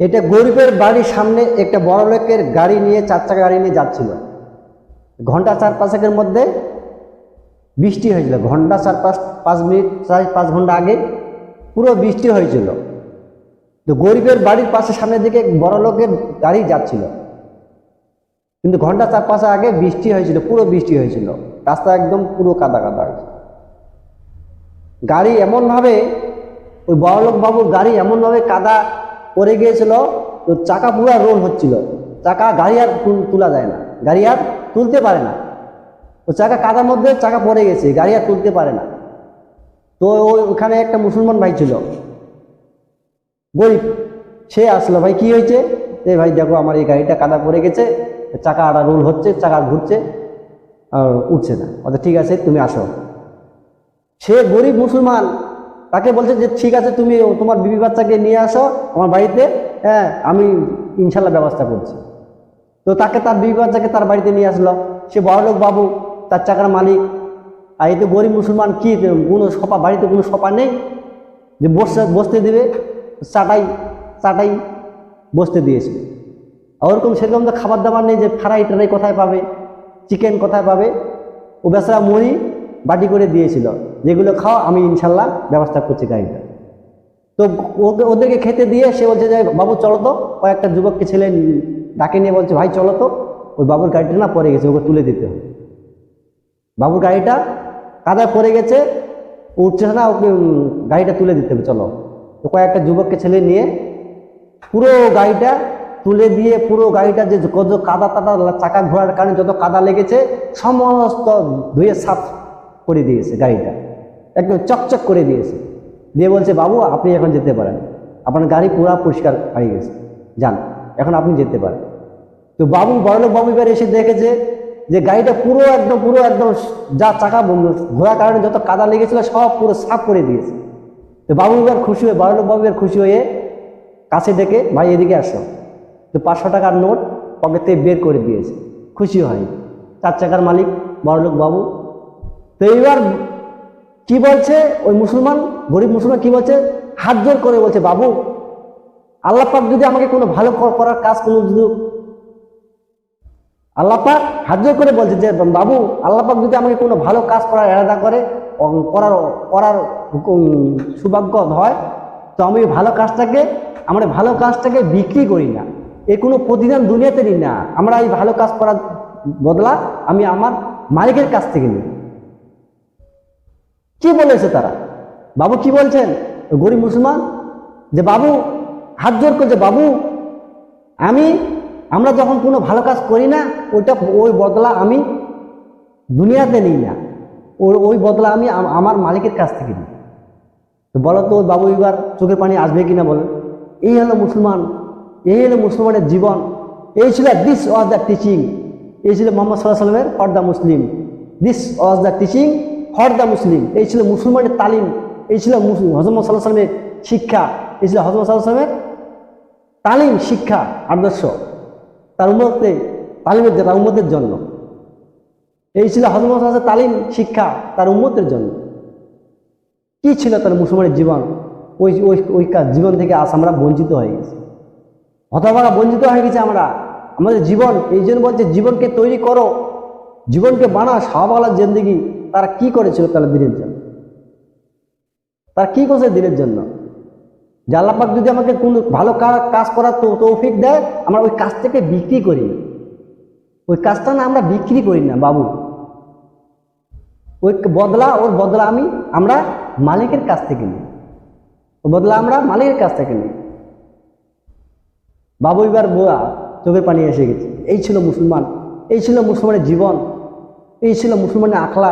এটা গরিবের বাড়ির সামনে একটা বড় লোকের গাড়ি নিয়ে, চার চাকা গাড়ি নিয়ে যাচ্ছিল। ঘণ্টা চার পাঁচেকের মধ্যে বৃষ্টি হয়েছিল। ঘণ্টা চার পাঁচ পাঁচ মিনিট, চার, পাঁচ ঘণ্টা আগে পুরো বৃষ্টি হয়েছিল। তো গরিবের বাড়ির পাশে সামনের দিকে বড় লোকের গাড়ি যাচ্ছিল। কিন্তু ঘণ্টা চার পাঁচ আগে বৃষ্টি হয়েছিল, পুরো বৃষ্টি হয়েছিল। রাস্তা একদম পুরো কাদা কাদা হয়েছিল গাড়ি এমনভাবে, ওই বড়লোক বাবুর গাড়ি এমনভাবে কাদা পড়ে গিয়েছিল, তো চাকা পুরো রোল হচ্ছিল। চাকা গাড়ি আর তুল- যায় না। গাড়ি আর তুলতে পারে না। ও চাকা কাদার মধ্যে চাকা পড়ে গেছে, গাড়ি আর তুলতে পারে না। তো ওই ওখানে একটা মুসলমান ভাই ছিল। গরিব। সে আসলো, ভাই, কি হয়েছে? এই ভাই, দেখো, আমার এই গাড়িটা কাদা পড়ে গেছে, চাকা আড়া রোল হচ্ছে, চাকা ঘুরছে, আর উঠছে না। অর্থাৎ ঠিক আছে, তুমি আসো। সে গরিব মুসলমান তাকে বলছে যে, ঠিক আছে, তুমি তোমার বিবি বাচ্চাকে নিয়ে আসো আমার বাড়িতে হ্যাঁ আমি ইনশাল্লাহ ব্যবস্থা করছি। তো তাকে তার বিবি বাচ্চাকে তার বাড়িতে নিয়ে আসলো। সে বড়লোক বাবু, তার চাকার মালিক। আর এই তো গরিব মুসলমান কি, কোনো সপা, বাড়িতে কোনো সপা নেই? যে বসতে বসতে দেবে, চাটাই চাটাই বসতে দিয়েছে। ওরকম সেরকম তো খাবার দাবার নেই যে ফ্রাই ট্রাই কোথায় পাবে, চিকেন কোথায় পাবে? ও বেচারা মুড়ি বাটি করে দিয়েছিল। যেগুলো খাও, আমি ইনশাল্লাহ ব্যবস্থা করছি গাড়িটা। তো ওকে, ওদেরকে খেতে দিয়ে সে বলছে যে, বাবু, চলো তো। কয়েকটা যুবককে ছেলে ডাকে নিয়ে বলছে, ভাই, চলো তো। ওই বাবুর গাড়িটা না পড়ে গেছে, ওকে তুলে দিতে হবে। বাবুর গাড়িটা কাদায় পড়ে গেছে, উঠছে না, ওকে গাড়িটা তুলে দিতে হবে, চলো। তো কয়েকটা যুবককে ছেলে নিয়ে পুরো গাড়িটা তুলে দিয়ে, পুরো গাড়িটা যে কত কাদা টাদা চাকা ঘোরার কারণে যত কাদা লেগেছে, সমস্ত ধুয়ে সাফ করে দিয়েছে গাড়িটা। একদম চকচক করে দিয়েছে। দিয়ে বলছে, বাবু, আপনি এখন যেতে পারেন। আপনার গাড়ি পুরো পরিষ্কার হয়ে গেছে। যান, এখন আপনি যেতে পারেন। তো বাবু, বড়লোক বাবু এবার এসে দেখেছে যে গাড়িটা পুরো একদম পুরো একদম যা চাকা ঘোরার কারণে যত কাদা লেগেছিল সব পুরো সাফ করে দিয়েছে। তো বাবু এবার খুশি হয়ে, বড়লোক বাবু এবার খুশি হয়ে কাছে ডেকে, ভাই, এদিকে আসো। তো পাঁচশো টাকার নোট পকেট থেকে বের করে দিয়েছে। খুশি হয় চার চাকার মালিক, বড়লোক বাবু তো এইবার কি বলছে? ওই মুসলমান, গরিব মুসলমান কি বলছে? হাত জোর করে বলছে, বাবু, আল্লাহ পাক যদি আমাকে কোনো ভালো করার কাজ কোনো যদি আল্লাহ পাক হাত জোর করে বলছে যে, বাবু, আল্লাহ পাক যদি আমাকে কোনো ভালো কাজ করার এরাদা করে করার করার সৌভাগ্য হয়, তো আমি ভালো কাজটাকে, আমরা ভালো কাজটাকে বিক্রি করি না। এ কোনো প্রতিদান দুনিয়াতে নিই না। আমরা এই ভালো কাজ করার বদলা আমি আমার মালিকের কাছ থেকে নিই কি বলেছে তারা? বাবু কি বলছেন? গরিব মুসলমান, যে বাবু, হাত জোর করছে, বাবু, আমি, আমরা যখন কোনো ভালো কাজ করি না, ওইটা, ওই বদলা আমি দুনিয়াতে নিই না। ওর, ওই বদলা আমি আমার মালিকের কাছ থেকে নিই। তো বলো তো, বাবু, এবার চোখের পানি আসবে কি না বলো? এই হলো মুসলমান, এই হলো মুসলমানের জীবন। এই ছিল দিস ওয়াজ দ্য টিচিং এই ছিল মোহাম্মদ সাল্লাহ সাল্লামের for the Muslim. This was the teaching for the Muslim. এই ছিল মুসলমানের তালিম, এই ছিল হজরত সাল্লাহ সাল্লামের শিক্ষা, এই ছিল হজরত সাল্লাহ সাল্লামের তালিম, শিক্ষা, আদর্শ। তার উন্মতে তালিমের তার উন্মতের জন্য। এই ছিল হজরত সাল্লাহ তালিম, শিক্ষা, তার উন্মতের জন্য। কি ছিল তার মুসলমানের জীবন? ওই ওই ওই জীবন থেকে আজ আমরা বঞ্চিত হয়ে গেছি। হতভাগা বঞ্চিত হয়ে গেছি আমরা। আমাদের জীবন, এই জন্য বলছে, জীবনকে তৈরি করো। জীবনকে বানা শাহবালার জিন্দগি। তারা কি করেছিল তাহলে দিনের জন্য? তারা কি করছে দিনের জন্য? যে আল্লাপাক যদি আমাকে কোনো ভালো কাজ করার তৌফিক দেয়, আমরা ওই কাজটাকে বিক্রি করি না। ওই কাজটা না আমরা বিক্রি করি না, বাবু। ওই বদলা, ওর বদলা আমি, আমরা মালিকের কাছ থেকে নিই। ওর বদলা আমরা মালিকের কাছ থেকে নিই। বাবু, এবার বোয়া, চোখের পানি এসে গেছে। এই ছিল মুসলমান, এই ছিল মুসলমানের জীবন, এই ছিল মুসলমানের আখলা